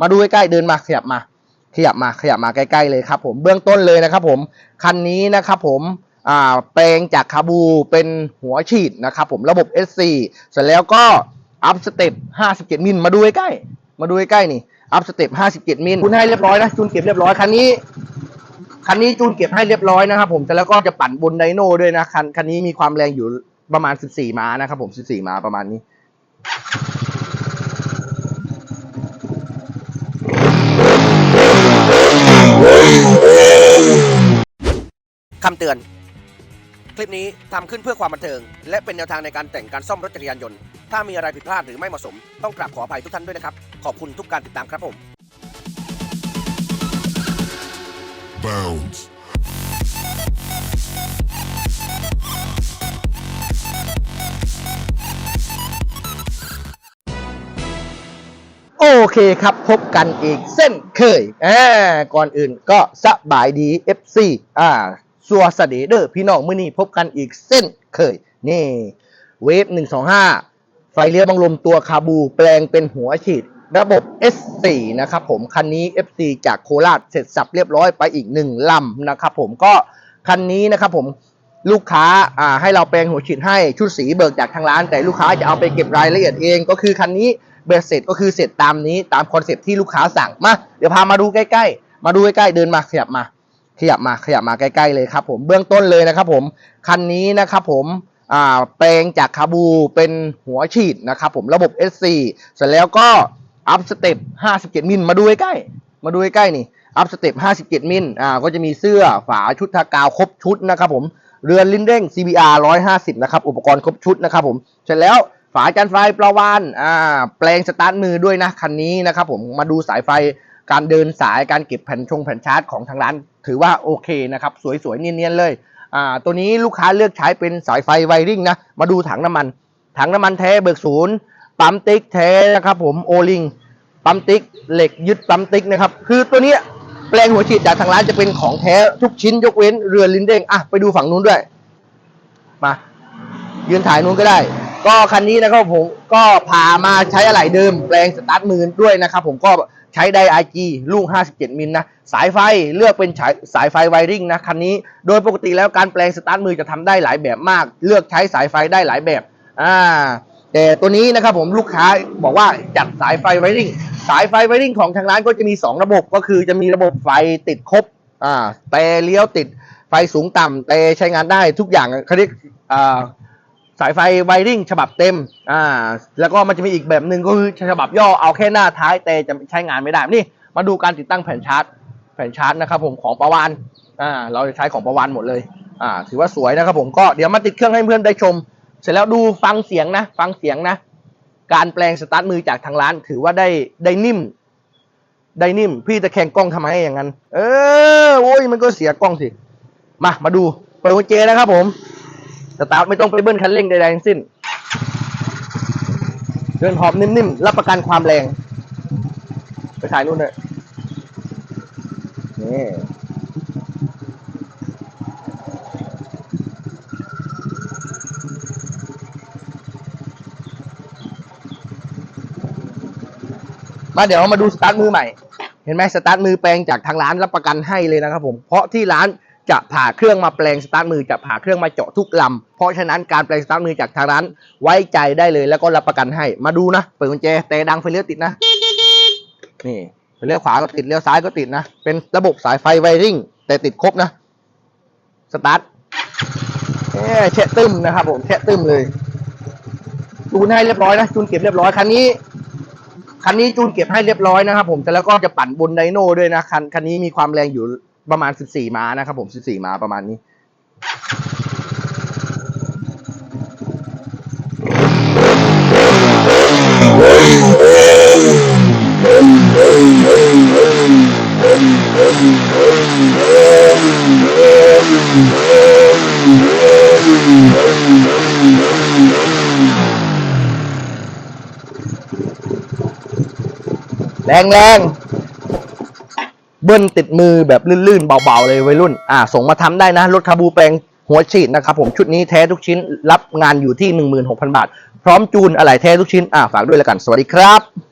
มาดูใกล้ๆเดินมาขยับมา ขยับมาขยับมาใกล้ๆเลยครับผมเบื้องต้นเลยนะครับผมคันนี้นะครับผมอ่าแปลงจากคาบูเป็นหัวฉีดนะครับผมระบบ S4 เสร็จแล้วก็อัพสเต็ป57 มิลมาดูใกล้ๆมาดูใกล้ๆนี่อัพสเต็ป57 มิลคุณให้เรียบร้อยนะจูนเก็บเรียบร้อยคันนี้คันนี้จูนเก็บให้เรียบร้อยนะครับผมเสร็จแล้วก็จะปั่นบนไดโน่ด้วยนะคันคันนี้มีความแรงอยู่ประมาณ 14 ม้านะครับผม 14 ม้าประมาณนี้ คำเตือน คลิปนี้ทำขึ้นเพื่อความบันเทิง และเป็นแนวทางในการแต่งการซ่อมรถจักรยานยนต์ ถ้ามีอะไรผิดพลาดหรือไม่เหมาะสม ต้องกราบขออภัยทุกท่านด้วยนะครับ ขอบคุณทุกการติดตามครับผม Bounds. โอเคครับ พบกันอีกเส้นเคยอ่าก่อนอื่นก็สบายดี FC อ่า สัวสเดเดอร์พี่น้องมื่อนี้พบกันอีกเส้นเคย นี่ เวฟ125ไฟเลี้ยวบังลมตัวคาบูแปลงเป็นหัวฉีด ระบบ S4 นะครับผม คันนี้ FC จากโคราชเสร็จสับเรียบร้อยไปอีกหนึ่งลำนะครับผมก็คันนี้นะครับผมลูกค้าอ่าให้เราแปลงหัวฉีดให้ชุดสีเบิกจากทางร้าน แต่ลูกค้าจะเอาไปเก็บรายละเอียดเองก็คือคันนี้เบสเสร็จก็คือเสร็จตามนี้ตามคอนเซปต์ที่ลูกค้าสั่งมาเดี๋ยวพามาดูใกล้ๆ มาดูใกล้ๆเดินมาขยับมา ขยับมาขยับมาใกล้ๆเลยครับผมเบื้องต้นเลยนะครับผมคันนี้นะครับผมอ่าแปลงจากคาบูเป็นหัวฉีดนะครับผมระบบ S4 เสร็จแล้วก็อัพสเต็ป57 มิลมาดูใกล้มาดูใกล้นี่อัพสเต็ป57 มิลอ่าก็จะมีเสื้อฝาชุดทากาวครบชุดนะครับผมเรือนลิ้นเร่ง CBR 150 นะครับ อุปกรณ์ครบชุดนะครับผมเสร็จแล้วฝาจานไฟประวานอ่าแปลงสตาร์ทมือด้วยนะคันนี้นะครับผมมาดูสายไฟ การเดินสายการเก็บแผ่นชงแผ่นชาร์จของทางร้าน ถือว่าโอเคนะครับ สวยๆเนียนๆเลยอ่าตัวนี้ลูกค้าเลือกใช้เป็นสายไฟไวริงนะ มาดูถังน้ำมัน ถังน้ำมันแท้เบิกศูนย์ปั๊มติ๊กแท้นะครับผมโอลิงปั๊มติ๊กเหล็กยึดปั๊มติ๊กนะครับ คือตัวนี้แปลงหัวฉีดจากทางร้านจะเป็นของแท้ทุกชิ้นยกเว้นเรือลินเด้งอะไปดูฝั่งนู้นด้วย มายืนถ่ายนู้นก็ได้ ก็คันนี้นะครับผมก็พามาใช้อะไหล่เดิมแปลงสตาร์ทมือด้วยนะครับผมก็ ใช้ไดไอจีลูก 57 มิลนะ สายไฟเลือกเป็นสายสายไฟไวริงนะคันนี้ โดยปกติแล้วการแปลงสตาร์ทมือจะทำได้หลายแบบมาก เลือกใช้สายไฟได้หลายแบบ อ่า แต่ตัวนี้นะครับผมลูกค้าบอกว่าจัดสายไฟไวริง สายไฟไวริงของทางร้านก็จะมี 2 ระบบ ก็คือจะมีระบบไฟติดครบ อ่า แต่เลี้ยวติด ไฟสูงต่ำแต่ใช้งานได้ทุกอย่างเขาเรียกอ่า สายไฟไวริ่งฉบับเต็ม อ่า แล้วก็มันจะมีอีกแบบหนึ่งก็คือฉบับย่อเอาแค่หน้าท้ายแต่จะใช้งานไม่ได้ นี่ มาดูการติดตั้งแผ่นชาร์จ แผ่นชาร์จนะครับผมของประวานอ่า เราจะใช้ของประวานหมดเลย อ่า ถือว่าสวยนะครับผม ก็เดี๋ยวมาติดเครื่องให้เพื่อนได้ชม เสร็จแล้วดูฟังเสียงนะ ฟังเสียงนะ การแปลงสตาร์ทมือจากทางร้าน ถือว่าได้ได้นิ่ม ได้นิ่ม พี่จะแข่งกล้องทำไมอย่างนั้น เออ โอ้ยมันก็เสียกล้องสิ มา มาดู เปิดกุญแจนะครับผม สตาร์ทไม่ต้องไปเบิ้ลคันเร่งใดๆทั้งสิ้น เดินหอบนิ่มๆ รับประกันความแรง ไปถ่ายนู่นเลยนี่มาเดี๋ยวมาดูสตาร์ทมือใหม่ เห็นไหมสตาร์ทมือแปลงจากทางร้านรับประกันให้เลยนะครับผม เพราะที่ร้าน จะผ่าเครื่องมาแปลงสตาร์ทมือจะผ่าเครื่องมาเจาะทุกลำ เพราะฉะนั้นการแปลงสตาร์ทมือจากทางร้านไว้ใจได้เลยแล้วก็รับประกันให้ มาดูนะ เปิดกุญแจแต่ดังไฟเลี้ยวติดนะ นี่ไฟเลี้ยวขวาก็ติดเลี้ยวซ้ายก็ติดนะ เป็นระบบสายไฟไวริงแต่ติดครบนะ สตาร์ทเอ๊ะแช่ตึมนะครับผมแช่ตึมเลย จูนให้เรียบร้อยนะ จูนเก็บเรียบร้อยคันนี้คันนี้จูนเก็บให้เรียบร้อยนะครับผมแต่แล้วก็จะปั่นบนไดโน่ด้วยนะคันคันนี้มีความแรงอยู่ ประมาณ 14 ม้านะครับผม 14 ม้าประมาณนี้ แรงแรง เบิ้ลติดมือแบบลื่นๆเบาๆเลยวัยรุ่น อ่า ส่งมาทำได้นะ รถคาบูแปลงหัวฉีดนะครับผมชุดนี้แท้ทุกชิ้นรับงานอยู่ที่ 16,000 บาท พร้อมจูนอะไรแท้ทุกชิ้น อ่าฝากด้วยแล้วกัน สวัสดีครับ